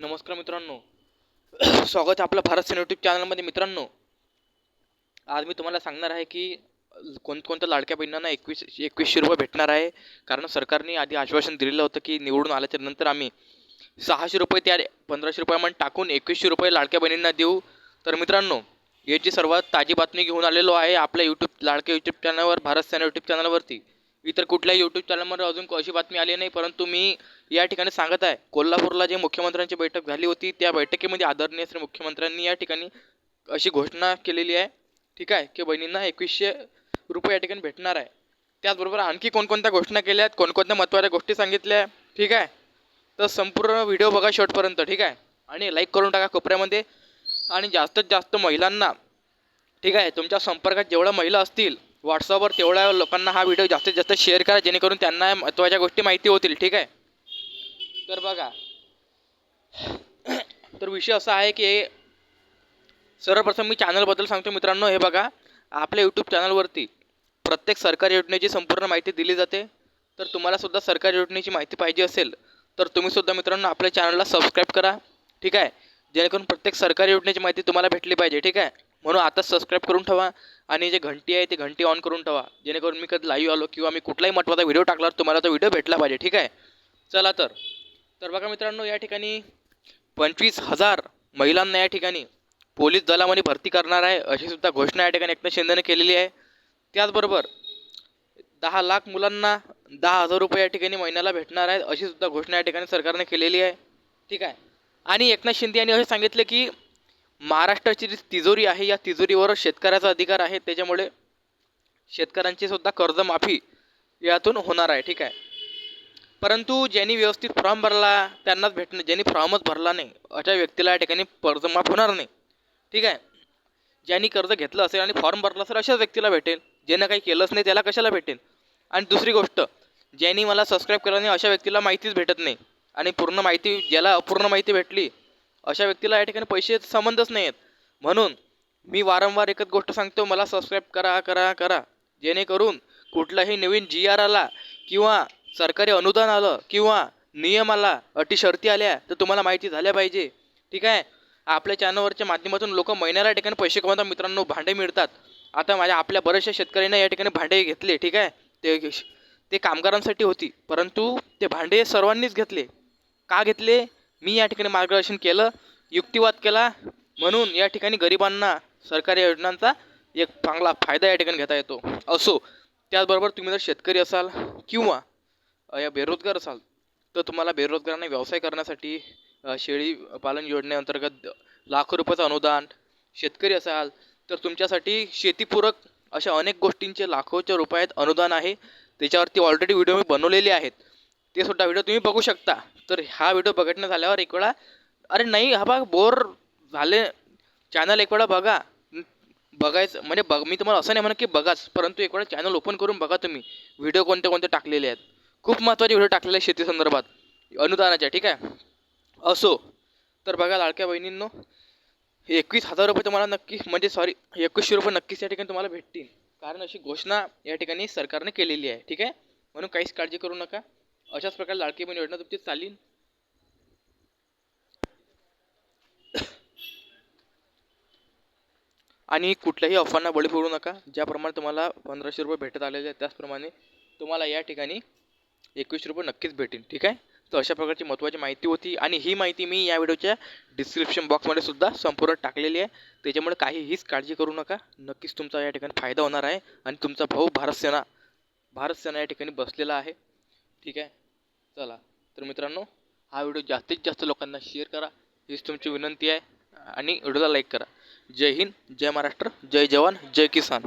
नमस्कार मित्रांनो. स्वागत आहे आपलं भारत सेना यूट्यूब चॅनलमध्ये मित्रांनो आज मी तुम्हाला सांगणार आहे की कोणकोणत्या लाडक्या बहिणींना एकवीस एकवीसशे रुपये भेटणार आहे. कारण सरकारने आधी आश्वासन दिलेलं होतं की निवडून आल्याच्यानंतर आम्ही सहाशे रुपये त्या पंधराशे रुपये रुपयामध्ये टाकून एकवीसशे रुपये लाडक्या बहिणींना देऊ. तर मित्रांनो याची सर्वात ताजी बातमी घेऊन आलेलो आहे आपल्या यूट्यूब लाडक्या यूट्यूब चॅनलवर भारत सेना यूट्यूब चॅनलवरती इतर कुठल्याही यूट्यूब चॅनलवर अजून अशी बातमी आली नाही परंतु मी या ठिकाणी सांगत आहे कोल्हापूरला जे मुख्यमंत्र्यांची बैठक झाली होती त्या बैठकीमध्ये आदरणीय श्री मुख्यमंत्र्यांनी या ठिकाणी अशी घोषणा केलेली आहे. ठीक आहे? की बहिणींना एकवीसशे रुपये या ठिकाणी भेटणार आहे. त्याचबरोबर आणखी कोणकोणत्या घोषणा केल्या आहेत? कोणकोणत्या महत्त्वाच्या गोष्टी सांगितल्या ठीक आहे? तर संपूर्ण व्हिडिओ बघा शेवटपर्यंत ठीक आहे? आणि लाईक करून टाका कोपऱ्यामध्ये. आणि जास्तीत जास्त महिलांना ठीक आहे? तुमच्या संपर्कात जेवढ्या महिला असतील व्हॉट्सअपवर तेवढ्या लोकांना हा व्हिडिओ जास्तीत जास्त शेअर करा जेणेकरून त्यांना महत्त्वाच्या गोष्टी माहिती होतील ठीक आहे? तर बघा. तर विषय असा आहे की सर्वप्रथम मी चॅनलबद्दल सांगतो मित्रांनो. हे बघा आपल्या यूट्यूब चॅनलवरती प्रत्येक सरकारी योजनेची संपूर्ण माहिती दिली जाते. तर तुम्हालासुद्धा सरकारी योजनेची माहिती पाहिजे असेल तर तुम्हीसुद्धा मित्रांनो आपल्या चॅनलला सबस्क्राईब करा ठीक आहे? जेणेकरून प्रत्येक सरकारी योजनेची माहिती तुम्हाला भेटली पाहिजे ठीक आहे? म्हणून आताच सबस्क्राईब करून ठेवा आणि जे घंटी आहे ती घंटी ऑन करून ठेवा. जेणेकरून मी कधी लाईव्ह आलो किंवा मी कुठलाही महत्त्वाचा व्हिडिओ टाकल्यावर तुम्हाला तो व्हिडिओ भेटला पाहिजे ठीक आहे? चला तर. तर बघा मित्रांनो या ठिकाणी पंचवीस हजार महिलांना या ठिकाणी पोलीस दलामध्ये भरती करणार आहे अशी सुद्धा घोषणा या ठिकाणी एकनाथ शिंदेने केलेली आहे. त्याचबरोबर दहा लाख मुलांना दहा हजार रुपये या ठिकाणी महिन्याला भेटणार आहेत अशी सुद्धा घोषणा या ठिकाणी सरकारने केलेली आहे ठीक आहे? आणि एकनाथ शिंदे यांनी असे सांगितले की महाराष्ट्राची जी तिजोरी आहे या तिजोरीवर शेतकऱ्याचा अधिकार आहे. त्याच्यामुळे शेतकऱ्यांची सुद्धा कर्जमाफी यातून होणार आहे ठीक आहे. परंतु ज्यांनी व्यवस्थित फॉर्म भरला त्यांनाच भेटणं ज्यांनी फॉर्मच भरला नाही अशा व्यक्तीला या ठिकाणी कर्जमाफ होणार नाही ठीक आहे. ज्यांनी कर्ज घेतलं असेल आणि फॉर्म भरला असेल अशाच व्यक्तीला भेटेल. ज्यानं काही केलंच नाही त्याला कशाला भेटेल? आणि दुसरी गोष्ट ज्यांनी मला सबस्क्राईब केलं नाही अशा व्यक्तीला माहितीच भेटत नाही. आणि पूर्ण माहिती ज्याला अपूर्ण माहिती भेटली अशा व्यक्तीला या ठिकाणी पैसे संबंधच नाही आहेत म्हणून मी वारंवार एकच गोष्ट सांगतो मला सबस्क्राईब करा करा करा. जेणेकरून कुठलाही नवीन जी आर आला किंवा सरकारी अनुदान आलं किंवा नियम आला अटी शर्ती आल्या तर तुम्हाला माहिती झाल्या पाहिजे. ठीक आहे? आपल्या चॅनलवरच्या माध्यमातून लोक महिन्याला या ठिकाणी पैसे कमवतात मित्रांनो भांडे मिळतात. आता माझ्या आपल्या बऱ्याचशा शेतकऱ्यांना या ठिकाणी भांडे घेतले ठीक आहे? ते ते कामगारांसाठी होती परंतु ते भांडे सर्वांनीच घेतले. का घेतले? मी या ठिकाणी मार्गदर्शन केलं युक्तिवाद केला. म्हणून या ठिकाणी गरिबांना सरकारी योजनांचा एक चांगला फायदा या ठिकाणी घेता येतो. असो त्याचबरोबर तुम्ही जर शेतकरी असाल किंवा या बेरोजगार असाल तर तुम्हाला बेरोजगारांना व्यवसाय करण्यासाठी शेळी पालन योजनेअंतर्गत लाखो रुपयाचं अनुदान शेतकरी असाल तर तुमच्यासाठी शेतीपूरक अशा अनेक गोष्टींचे लाखोच्या रुपयात अनुदान आहे. त्याच्यावरती ऑलरेडी व्हिडिओ मी बनवलेले आहेत. ते सुद्धा व्हिडिओ तुम्ही बघू शकता. तर हा व्हिडिओ बघणं झाल्यावर एक वेळा अरे नाही हा बघ बोर झाले. चॅनल एक वेळा बघा. बघायचं म्हणजे बघ मी तुम्हाला असं नाही म्हणत की बघाच परंतु एक वेळा चॅनल ओपन करून बघा तुम्ही. व्हिडिओ कोणते कोणते टाकलेले आहेत. खूप महत्त्वाचे व्हिडिओ टाकलेले आहेत शेती संदर्भात. अनुदानाच्या ठीक आहे? असो. तर बघा लाडक्या बहिणींनो एकवीस हजार रुपये तुम्हाला नक्की म्हणजे सॉरी एकवीसशे रुपये नक्कीच या ठिकाणी तुम्हाला भेटतील. कारण अशी घोषणा या ठिकाणी सरकारने केलेली आहे ठीक आहे? म्हणून काहीच काळजी करू नका. अशाच प्रकारे लाडकी बहीण योजना तुमची चालीन आणि कुठल्याही अफवांना बळी पडू नका. ज्याप्रमाणे तुम्हाला पंधराशे रुपये भेटत आलेले आहेत त्याचप्रमाणे तुम्हाला या ठिकाणी एकवीसशे रुपये नक्कीच भेटेल ठीक आहे? तर अशा प्रकारची महत्त्वाची माहिती होती आणि ही माहिती मी या व्हिडिओच्या डिस्क्रिप्शन बॉक्समध्ये सुद्धा संपूर्ण टाकलेली आहे. त्याच्यामुळे काहीहीच काळजी करू नका. नक्कीच तुमचा या ठिकाणी फायदा होणार आहे आणि तुमचा भाऊ भारत सेना भारत सेना या ठिकाणी बसलेला आहे. ठीक आहे? चला तर मित्रांनो हा व्हिडिओ जास्तीत जास्त लोकांना शेअर करा. हीच तुमची विनंती आहे आणि व्हिडिओला लाईक करा. जय हिंद जय महाराष्ट्र जय जवान जय किसान.